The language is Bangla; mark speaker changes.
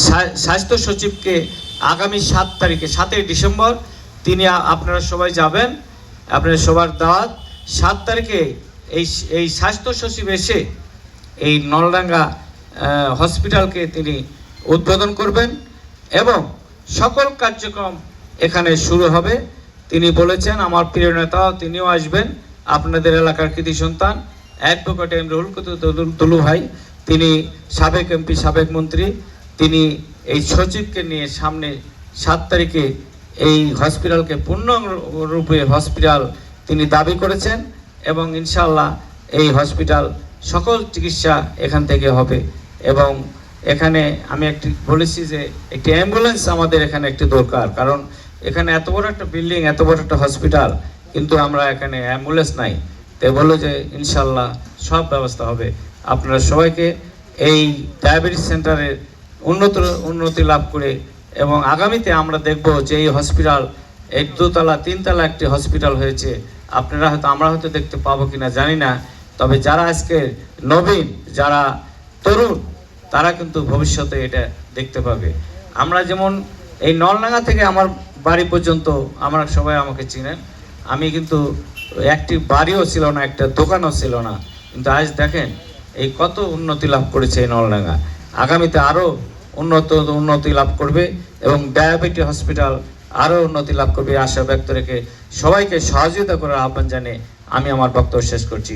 Speaker 1: স্বা- স্বাস্থ্য সচিবকে আগামী সাত তারিখে, সাতই ডিসেম্বর, তিনি আপনারা সবাই যাবেন আপনারা সবার দাওয়াত। সাত তারিখে এই এই স্বাস্থ্য সচিব এসে এই নলডাঙ্গা হসপিটালকে তিনি উদ্বোধন করবেন এবং সকল কার্যক্রম এখানে শুরু হবে। তিনি বলেছেন, আমার প্রিয় নেতা, তিনিও আসবেন। আপনাদের এলাকার কৃতি সন্তান, অ্যাডভোকেট এম রুহুল কুতু দুলু- দুলু ভাই, তিনি সাবেক এমপি, সাবেক মন্ত্রী। তিনি এই সচিবকে নিয়ে সামনে সাত তারিখে এই হসপিটালকে পূর্ণরূপে হসপিটাল তিনি দাবি করেছেন এবং ইনশাল্লাহ এই হসপিটাল সকল চিকিৎসা এখান থেকে হবে এবং এখানে আমি একটি বলেছি যে একটি অ্যাম্বুলেন্স আমাদের এখানে একটি দরকার, কারণ এখানে এত বড় একটা বিল্ডিং, এত বড় একটা হসপিটাল, কিন্তু আমরা এখানে অ্যাম্বুলেন্স নাই। তো বলল যে ইনশাল্লাহ সব ব্যবস্থা হবে। আপনারা সবাইকে এই ডায়াবেটিস সেন্টারের উন্নত, উন্নতি লাভ করে এবং আগামীতে আমরা দেখব যে এই হসপিটাল এক দোতলা, তিনতলা একটি হসপিটাল হয়েছে। আপনারা হয়তো, আমরা হয়তো দেখতে পাবো কিনা জানি না, তবে যারা আজকে নবীন, যারা তরুণ, তারা কিন্তু ভবিষ্যতে এটা দেখতে পাবে। আমরা যেমন এই নলডাঙ্গা থেকে আমার বাড়ি পর্যন্ত আমরা সবাই আমাকে চিনেন। আমি কিন্তু একটি বাড়িও ছিল না, একটা দোকানও ছিল না। কিন্তু আজ দেখেন, এই কত উন্নতি লাভ করেছে এই নলডাঙ্গা। আগামীতে আরও উন্নত, উন্নতি লাভ করবে এবং ডায়াবেটিস হসপিটাল আরও উন্নতি লাভ করবে। আশা ব্যক্ত রেখে সবাইকে সহযোগিতা করার আহ্বান জানিয়ে আমি আমার বক্তব্য শেষ করছি।